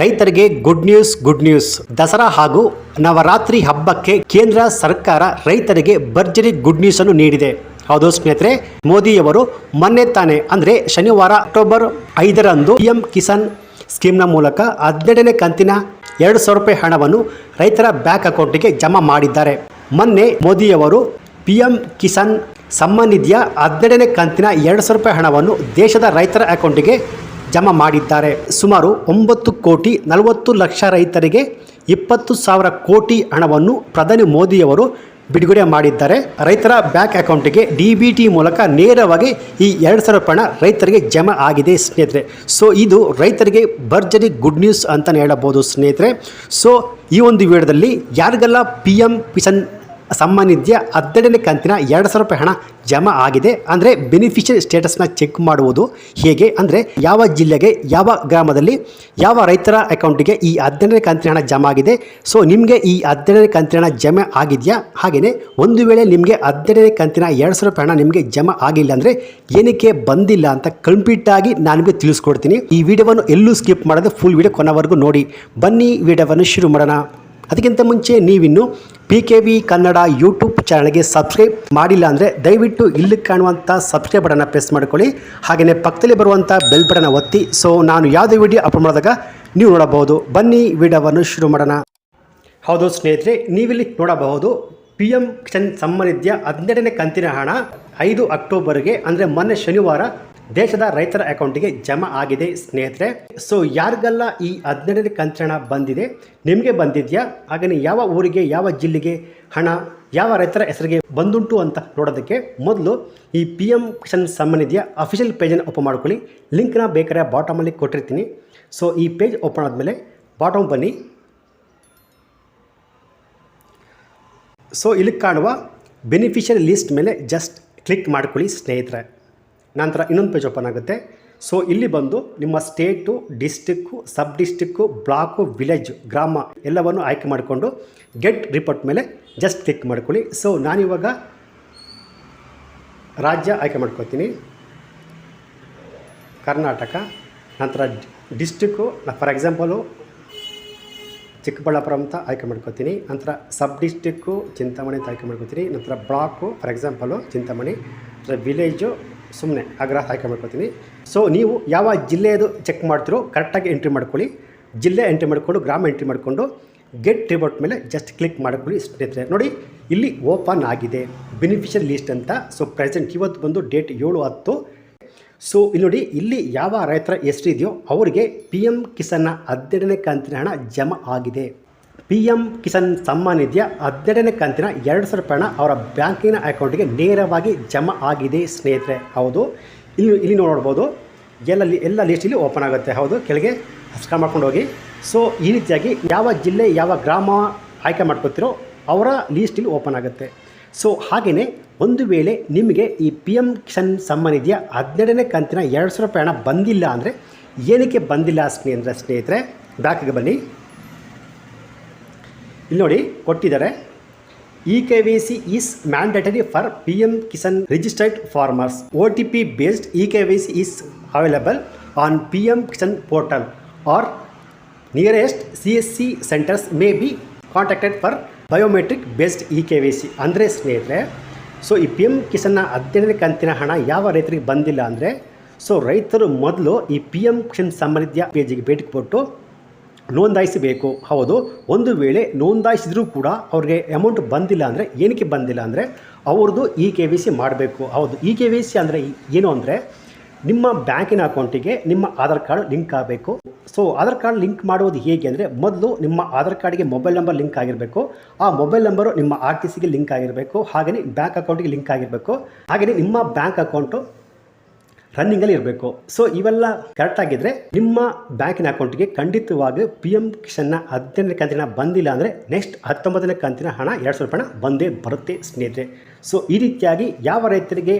ರೈತರಿಗೆ good news good news Dasara ಹಾಗೂ ನವರಾತ್ರಿ ಹಬ್ಬಕ್ಕೆ ಕೇಂದ್ರ ಸರ್ಕಾರ ರೈತರಿಗೆ ಭರ್ಜರಿ ಗುಡ್ ನ್ಯೂಸ್ ಅನ್ನು ನೀಡಿದೆ. ಹೌದು ಸ್ನೇಹಿತರೆ, ಮೋದಿಯವರು ಮೊನ್ನೆ ತಾನೆ, ಅಂದರೆ ಶನಿವಾರ ಅಕ್ಟೋಬರ್ ಐದರಂದು ಪಿ ಎಂ ಕಿಸಾನ್ ಸ್ಕೀಮ್ನ ಮೂಲಕ ಹದಿನೆಂಟನೇ ಕಂತಿನ ಎರಡು ಸಾವಿರ ರೂಪಾಯಿ ಹಣವನ್ನು ರೈತರ ಬ್ಯಾಂಕ್ ಅಕೌಂಟಿಗೆ ಜಮಾ ಮಾಡಿದ್ದಾರೆ. ಮೊನ್ನೆ ಮೋದಿಯವರು ಪಿ ಎಂ ಕಿಸಾನ್ ಸಮ್ಮಾನಿಧಿಯ ಹದಿನೆಂಟನೇ ಕಂತಿನ ಎರಡು ಸಾವಿರ ರೂಪಾಯಿ ಹಣವನ್ನು ದೇಶದ ರೈತರ ಅಕೌಂಟಿಗೆ ಜಮಾ ಮಾಡಿದ್ದಾರೆ. ಸುಮಾರು ಒಂಬತ್ತು ಕೋಟಿ ನಲವತ್ತು ಲಕ್ಷ ರೈತರಿಗೆ ಇಪ್ಪತ್ತು ಸಾವಿರ ಕೋಟಿ ಹಣವನ್ನು ಪ್ರಧಾನಿ ಮೋದಿಯವರು ಬಿಡುಗಡೆ ಮಾಡಿದ್ದಾರೆ. ರೈತರ ಬ್ಯಾಂಕ್ ಅಕೌಂಟಿಗೆ ಡಿ ಬಿ ಟಿ ಮೂಲಕ ನೇರವಾಗಿ ಈ ಎರಡು ಸಾವಿರ ರೂಪಾಯಿ ರೈತರಿಗೆ ಜಮಾ ಆಗಿದೆ ಸ್ನೇಹಿತರೆ. ಸೊ, ಇದು ರೈತರಿಗೆ ಭರ್ಜರಿ ಗುಡ್ ನ್ಯೂಸ್ ಅಂತಲೇ ಹೇಳಬಹುದು ಸ್ನೇಹಿತರೆ. ಸೊ, ಈ ಒಂದು ವಿಡಿಯೋದಲ್ಲಿ ಯಾರಿಗೆಲ್ಲ ಪಿ ಎಂ ಕಿಸಾನ್ ಸಮ್ಮಾನ್ ನಿಧಿಯ ಹದಿನೆರಡನೇ ಕಂತಿನ ಎರಡು ಸಾವಿರ ರೂಪಾಯಿ ಹಣ ಜಮಾ ಆಗಿದೆ. ಅಂದರೆ ಬೆನಿಫಿಷಿಯರಿ ಸ್ಟೇಟಸ್ನ ಚೆಕ್ ಮಾಡುವುದು ಹೇಗೆ? ಅಂದರೆ ಯಾವ ಜಿಲ್ಲೆಗೆ, ಯಾವ ಗ್ರಾಮದಲ್ಲಿ, ಯಾವ ರೈತರ ಅಕೌಂಟಿಗೆ ಈ ಹದಿನೆರಡನೇ ಕಂತಿನ ಹಣ ಜಮಾ ಆಗಿದೆ? ಸೊ ನಿಮಗೆ ಈ ಹದಿನೆರಡನೇ ಕಂತಿನ ಹಣ ಜಮಾ ಆಗಿದೆಯಾ? ಹಾಗೆಯೇ ಒಂದು ವೇಳೆ ನಿಮಗೆ ಹದಿನೆರಡನೇ ಕಂತಿನ ಎರಡು ಸಾವಿರ ರೂಪಾಯಿ ಹಣ ನಿಮಗೆ ಜಮಾ ಆಗಿಲ್ಲ ಅಂದರೆ ಏನಕ್ಕೆ ಬಂದಿಲ್ಲ ಅಂತ ಕಂಪ್ಲೀಟಾಗಿ ನಾನು ನಿಮಗೆ ತಿಳಿಸ್ಕೊಡ್ತೀನಿ. ಈ ವಿಡಿಯೋವನ್ನು ಎಲ್ಲೂ ಸ್ಕಿಪ್ ಮಾಡದೆ ಫುಲ್ ವಿಡಿಯೋ ಕೊನೆವರೆಗೂ ನೋಡಿ. ಬನ್ನಿ ವಿಡಿಯೋವನ್ನು ಶುರು ಮಾಡೋಣ. ಅದಕ್ಕಿಂತ ಮುಂಚೆ ನೀವಿನ್ನು P K V Kannada YouTube ಚಾನಲ್ಗೆ ಸಬ್ಸ್ಕ್ರೈಬ್ ಮಾಡಿಲ್ಲ ಅಂದರೆ ದಯವಿಟ್ಟು ಇಲ್ಲಿ ಕಾಣುವಂಥ ಸಬ್ಸ್ಕ್ರೈಬ್ ಬಟನ್ನ ಪ್ರೆಸ್ ಮಾಡ್ಕೊಳ್ಳಿ. ಹಾಗೆಯೇ ಪಕ್ಕದಲ್ಲಿ ಬರುವಂಥ ಬೆಲ್ ಬಟನ್ನ ಒತ್ತಿ. ಸೊ ನಾನು ಯಾವುದೇ ವಿಡಿಯೋ ಅಪ್ಲೋಡ್ ಮಾಡಿದಾಗ ನೀವು ನೋಡಬಹುದು. ಬನ್ನಿ, ವಿಡಿಯೋವನ್ನು ಶುರು ಮಾಡೋಣ. ಹೌದು ಸ್ನೇಹಿತರೆ, ನೀವಿಲ್ಲಿ ನೋಡಬಹುದು ಪಿ ಎಂ ಕಿಸಾನ್ ಸಮ್ಮಾನ್ ಹನ್ನೆರಡನೇ ಕಂತಿನ ಹಣ ಐದು ಅಕ್ಟೋಬರ್ಗೆ, ಅಂದರೆ ಮೊನ್ನೆ ಶನಿವಾರ ದೇಶದ ರೈತರ ಅಕೌಂಟಿಗೆ ಜಮಾ ಆಗಿದೆ, ಸ್ನೇಹಿತರೆ. ಸೊ ಯಾರಿಗೆಲ್ಲ ಈ ಹದಿನೆಂಟನೇ ಕಂತ್ರಣ ಬಂದಿದೆ, ನಿಮಗೆ ಬಂದಿದೆಯಾ? ಹಾಗೆಯೇ ಯಾವ ಊರಿಗೆ, ಯಾವ ಜಿಲ್ಲೆಗೆ ಹಣ, ಯಾವ ರೈತರ ಹೆಸರಿಗೆ ಬಂದುಂಟು ಅಂತ ನೋಡೋದಕ್ಕೆ ಮೊದಲು ಈ ಪಿ ಎಂ ಕಿಸಾನ್ ನಿಧಿಯ ಅಫಿಷಿಯಲ್ ಪೇಜನ್ನು ಓಪನ್ ಮಾಡ್ಕೊಳ್ಳಿ. ಲಿಂಕ್ನ ಬೇಕಾದ್ರೆ ಬಾಟಮಲ್ಲಿ ಕೊಟ್ಟಿರ್ತೀನಿ. ಸೊ ಈ ಪೇಜ್ ಓಪನ್ ಆದಮೇಲೆ ಬಾಟಮ್ ಬನ್ನಿ. ಸೊ ಇಲ್ಲಿ ಕಾಣುವ ಬೆನಿಫಿಷಿಯರಿ ಲಿಸ್ಟ್ ಮೇಲೆ ಜಸ್ಟ್ ಕ್ಲಿಕ್ ಮಾಡ್ಕೊಳ್ಳಿ, ಸ್ನೇಹಿತರೆ. ನಂತರ ಇನ್ನೊಂದು ಪೇಜ್ ಓಪನ್ ಆಗುತ್ತೆ. ಸೊ ಇಲ್ಲಿ ಬಂದು ನಿಮ್ಮ state district sub district block village ಗ್ರಾಮ ಎಲ್ಲವನ್ನು ಆಯ್ಕೆ ಮಾಡಿಕೊಂಡು ಗೆಟ್ ರಿಪೋರ್ಟ್ ಮೇಲೆ ಜಸ್ಟ್ ಕ್ಲಿಕ್ ಮಾಡ್ಕೊಳ್ಳಿ. ಸೊ ನಾನಿವಾಗ ರಾಜ್ಯ ಆಯ್ಕೆ ಮಾಡ್ಕೊತೀನಿ ಕರ್ನಾಟಕ, ನಂತರ ಡಿಸ್ಟಿಕ್ಕು ಫಾರ್ ಎಕ್ಸಾಂಪಲು ಚಿಕ್ಕಬಳ್ಳಾಪುರ ಅಂತ ಆಯ್ಕೆ ಮಾಡ್ಕೊತೀನಿ ನಂತರ ಸಬ್ ಡಿಸ್ಟಿಕ್ಕು ಚಿಂತಾಮಣಿ ಅಂತ ಆಯ್ಕೆ ಮಾಡ್ಕೊತೀನಿ ನಂತರ ಬ್ಲಾಕು ಫಾರ್ ಎಕ್ಸಾಂಪಲು ಚಿಂತಾಮಣಿ. ನಂತರ ವಿಲೇಜು ಸುಮ್ಮನೆ ಆಗ್ರಹ ಆಯ್ಕೆ ಮಾಡ್ಕೊತೀನಿ ಸೊ ನೀವು ಯಾವ ಜಿಲ್ಲೆಯದು ಚೆಕ್ ಮಾಡ್ತಿರೋ ಕರೆಕ್ಟಾಗಿ ಎಂಟ್ರಿ ಮಾಡ್ಕೊಳ್ಳಿ. ಜಿಲ್ಲೆ ಎಂಟ್ರಿ ಮಾಡಿಕೊಂಡು, ಗ್ರಾಮ ಎಂಟ್ರಿ ಮಾಡಿಕೊಂಡು ಗೆಟ್ ರಿಪೋರ್ಟ್ ಮೇಲೆ ಜಸ್ಟ್ ಕ್ಲಿಕ್ ಮಾಡ್ಕೊಳ್ಳಿ ಸ್ನೇಹಿತರೆ. ನೋಡಿ, ಇಲ್ಲಿ ಓಪನ್ ಆಗಿದೆ. ಬೆನಿಫಿಷಿಯಲ್ ಲಿಸ್ಟ್ ಅಂತ. ಸೊ ಪ್ರೆಸೆಂಟ್ ಇವತ್ತು ಬಂದು ಡೇಟ್ ಏಳು ಹತ್ತು. ಸೊ ಇಲ್ಲಿ ನೋಡಿ, ಇಲ್ಲಿ ಯಾವ ರೈತರ ಹೆಸರಿದೆಯೋ ಅವರಿಗೆ ಪಿ ಎಂ ಕಿಸಾನ್ನ ಹದಿನೆಂಟನೇ ಕಂತಿನ ಹಣ ಜಮಾ ಆಗಿದೆ. ಪಿ ಎಂ ಕಿಸಾನ್ ಸಮ್ಮಾನ್ ನಿಧಿಯ ಹದಿನೆಂಟನೇ ಕಂತಿನ ಎರಡು ಸಾವಿರ ರೂಪಾಯಿನ ಅವರ ಬ್ಯಾಂಕಿನ ಅಕೌಂಟಿಗೆ ನೇರವಾಗಿ ಜಮಾ ಆಗಿದೆ, ಸ್ನೇಹಿತರೆ. ಹೌದು. ಇಲ್ಲಿ ಇಲ್ಲಿ ನೋಡ್ಬೋದು. ಎಲ್ಲ ಎಲ್ಲ ಲಿಸ್ಟಲ್ಲಿ ಓಪನ್ ಆಗುತ್ತೆ. ಹೌದು. ಕೆಳಗೆ ಸ್ಕ್ರಾಲ್ ಮಾಡ್ಕೊಂಡು ಹೋಗಿ. ಸೊ ಈ ರೀತಿಯಾಗಿ ಯಾವ ಜಿಲ್ಲೆ, ಯಾವ ಗ್ರಾಮ ಆಯ್ಕೆ ಮಾಡ್ಕೊತಿರೋ ಅವರ ಲೀಸ್ಟಲ್ಲಿ ಓಪನ್ ಆಗುತ್ತೆ. ಸೊ ಹಾಗೆಯೇ ಒಂದು ವೇಳೆ ನಿಮಗೆ ಈ ಪಿ ಎಂ ಕಿಸಾನ್ ಸಮ್ಮಾನ್ ನಿಧಿಯ ಹದಿನೆಂಟನೇ ಕಂತಿನ ಎರಡು ಸಾವಿರ ರೂಪಾಯಿ ಹಣ ಬಂದಿಲ್ಲ ಅಂದರೆ ಏನಕ್ಕೆ ಬಂದಿಲ್ಲ, ಸ್ನೇಹಿತರೆ ಸ್ನೇಹಿತರೆ? ಬ್ಯಾಂಕಿಗೆ ಬನ್ನಿ. ಇಲ್ಲಿ ನೋಡಿ ಕೊಟ್ಟಿದ್ದಾರೆ. E K V C is mandatory for P M Kisan registered farmers O T P based E K V C is available on P M Kisan portal or nearest C S C centres may be contacted for biometric based E K V C ಅಂದರೆ ಸ್ನೇಹಿತರೆ so ಈ P M ಕಿಸಾನ್ನ ಹದಿನೈದನೇ ಕಂತಿನ ಹಣ ಯಾವ ರೈತರಿಗೆ ಬಂದಿಲ್ಲ ಅಂದರೆ ಸೊ ರೈತರು ಮೊದಲು ಈ ಪಿ ಎಂ ಕಿಸಾನ್ ಸಮೃದ್ಧಿಯ ಪೇಜಿಗೆ ಭೇಟಿ ಕೊಟ್ಟು ನೋಂದಾಯಿಸಬೇಕು. ಹೌದು, ಒಂದು ವೇಳೆ ನೋಂದಾಯಿಸಿದರೂ ಕೂಡ ಅವ್ರಿಗೆ ಅಮೌಂಟ್ ಬಂದಿಲ್ಲ ಅಂದರೆ, ಏನಕ್ಕೆ ಬಂದಿಲ್ಲ ಅಂದರೆ, ಅವ್ರದ್ದು ಇ ಕೆ ವಿ ಸಿ ಮಾಡಬೇಕು. ಹೌದು ಇ ಕೆ ವಿ ಸಿ ಅಂದರೆ ಏನು ಅಂದರೆ, ನಿಮ್ಮ ಬ್ಯಾಂಕಿನ ಅಕೌಂಟಿಗೆ ನಿಮ್ಮ ಆಧಾರ್ ಕಾರ್ಡ್ ಲಿಂಕ್ ಆಗಬೇಕು. ಸೊ ಆಧಾರ್ ಕಾರ್ಡ್ ಲಿಂಕ್ ಮಾಡುವುದು ಹೇಗೆ ಅಂದರೆ, ಮೊದಲು ನಿಮ್ಮ ಆಧಾರ್ ಕಾರ್ಡ್ಗೆ ಮೊಬೈಲ್ ನಂಬರ್ ಲಿಂಕ್ ಆಗಿರಬೇಕು. ಆ ಮೊಬೈಲ್ ನಂಬರು ನಿಮ್ಮ ಆರ್ ಟಿ ಸಿಗೆ ಲಿಂಕ್ ಆಗಿರಬೇಕು. ಹಾಗೆಯೇ ಬ್ಯಾಂಕ್ ಅಕೌಂಟಿಗೆ ಲಿಂಕ್ ಆಗಿರಬೇಕು. ಹಾಗೆಯೇ ನಿಮ್ಮ ಬ್ಯಾಂಕ್ ಅಕೌಂಟು ರನ್ನಿಂಗಲ್ಲಿ ಇರಬೇಕು. ಸೊ ಇವೆಲ್ಲ ಕರೆಕ್ಟ್ ಆಗಿದ್ರೆ ನಿಮ್ಮ ಬ್ಯಾಂಕಿನ ಅಕೌಂಟ್ಗೆ ಖಂಡಿತವಾಗಿ ಪಿ ಎಂ ಕಿಶನ್ನ ಹದಿನೆಂಟನೇ ಕಂತಿನ ಬಂದಿಲ್ಲ ಅಂದರೆ ನೆಕ್ಸ್ಟ್ ಹತ್ತೊಂಬತ್ತನೇ ಕಂತಿನ ಹಣ ಎರಡು ಸಾವಿರ ರೂಪಾಯಿ ಬಂದೇ ಬರುತ್ತೆ ಸ್ನೇಹಿತರೆ. ಸೊ ಈ ರೀತಿಯಾಗಿ ಯಾವ ರೈತರಿಗೆ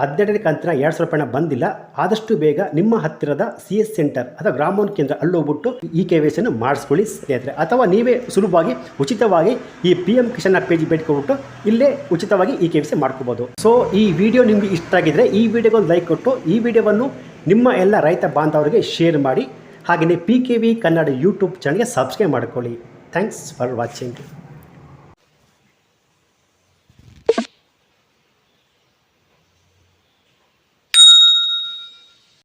ಹದಿನೆಂಟನೇ ಕಂತಿನ ಎರಡು ಸಾವಿರ ರೂಪಾಯಿನ ಬಂದಿಲ್ಲ. ಆದಷ್ಟು ಬೇಗ ನಿಮ್ಮ ಹತ್ತಿರದ ಸಿ ಎಸ್ ಸೆಂಟರ್ ಅಥವಾ ಗ್ರಾಮೋನ್ ಕೇಂದ್ರ ಅಲ್ಲಿ ಹೋಗ್ಬಿಟ್ಟು ಈ ಕೆ ವೈ ಮಾಡಿಸ್ಕೊಳ್ಳಿ ಸ್ನೇಹಿತರೆ. ಅಥವಾ ನೀವೇ ಸುಲಭವಾಗಿ ಉಚಿತವಾಗಿ ಈ ಪಿ ಎಂ ಕಿಶನ್ ಪೇಜ್ ಭೇಟಿ ಕೊಟ್ಬಿಟ್ಟು ಇಲ್ಲೇ ಉಚಿತವಾಗಿ E K V C so ಈ ವಿಡಿಯೋ ನಿಮಗೆ ಇಷ್ಟ ಆಗಿದ್ರೆ ಈ ವಿಡಿಯೋಗೆ ಒಂದು ಲೈಕ್ ಕೊಟ್ಟು ಈ ವಿಡಿಯೋವನ್ನು ನಿಮ್ಮ ಎಲ್ಲ ರೈತ ಬಾಂಧವರಿಗೆ ಶೇರ್ ಮಾಡಿ. ಹಾಗೆಯೇ P K V Kannada YouTube ಚಾನಲ್ಗೆ ಸಬ್ಸ್ಕ್ರೈಬ್ ಮಾಡ್ಕೊಳ್ಳಿ. Thanks for watching